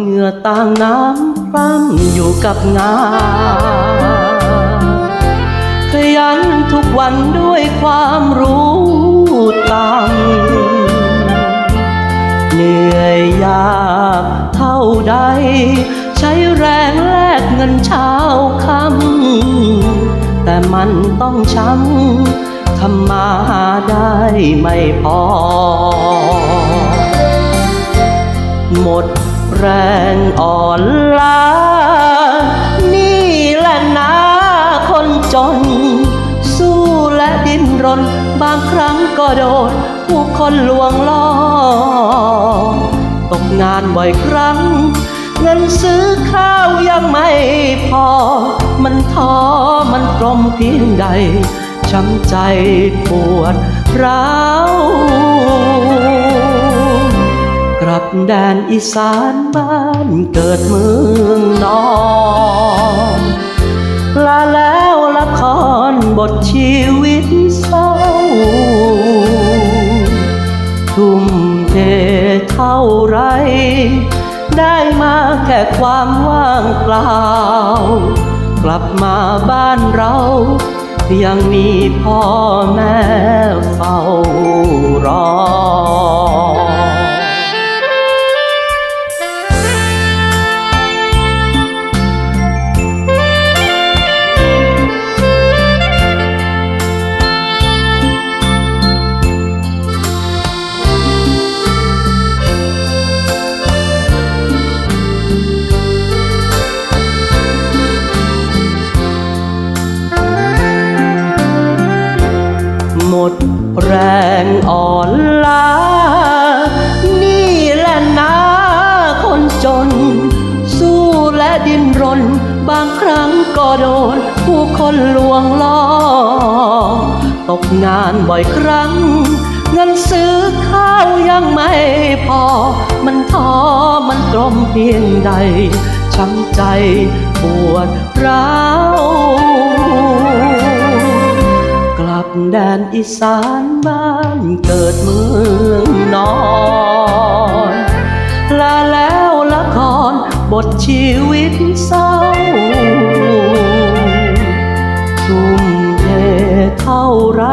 เหงื่อต่างน้ำปั้มอยู่กับงานขยันทุกวันด้วยความรู้ตังเหนื่อยยากเท่าใด ใช้แรงแลกเงินเช้าคำแต่มันต้องช้ำทำมาหาได้ไม่พอ หมด แรงอ่อนล้า นี่แหละนะคนจน สู้และดิ้นรน บางครั้งก็โดนผู้คนลวงล่อ ตกงานบ่อยครั้ง เงินซื้อข้าวยังไม่พอ มันท้อมันกลมเพียงใดช้ำใจปวดร้าว ลับแดนอีสานบ้านเกิดเมืองนอนลาแล้วละครบทชีวิตเศร้า ทุ่มเทเท่าไร ได้มาแค่ความว่างเปล่า กลับมาบ้านเรา ยังมีพ่อแม่เฝ้า งอ่อนล้า นี่แหละนะคนจน สู้และดิ้นรน บางครั้งก็โดน ผู้คนลวงล่อ ตกงานบ่อยครั้ง เงินซื้อข้าวยังไม่พอ มันท้อมันกลมเพียงใดช้ำใจปวดร้าว อีสานบ้านเกิดเมืองนอนลาแล้วละครบทชีวิตเศร้าทุ่มเทเท่าไร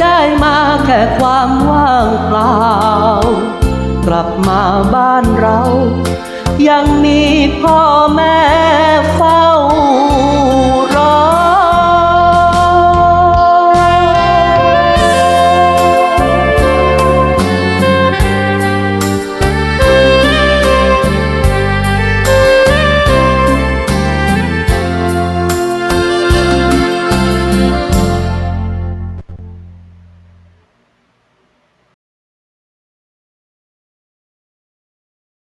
ได้มาแค่ความว่างเปล่า กลับมาบ้านเรา ยังมีพ่อแม่เฝ้า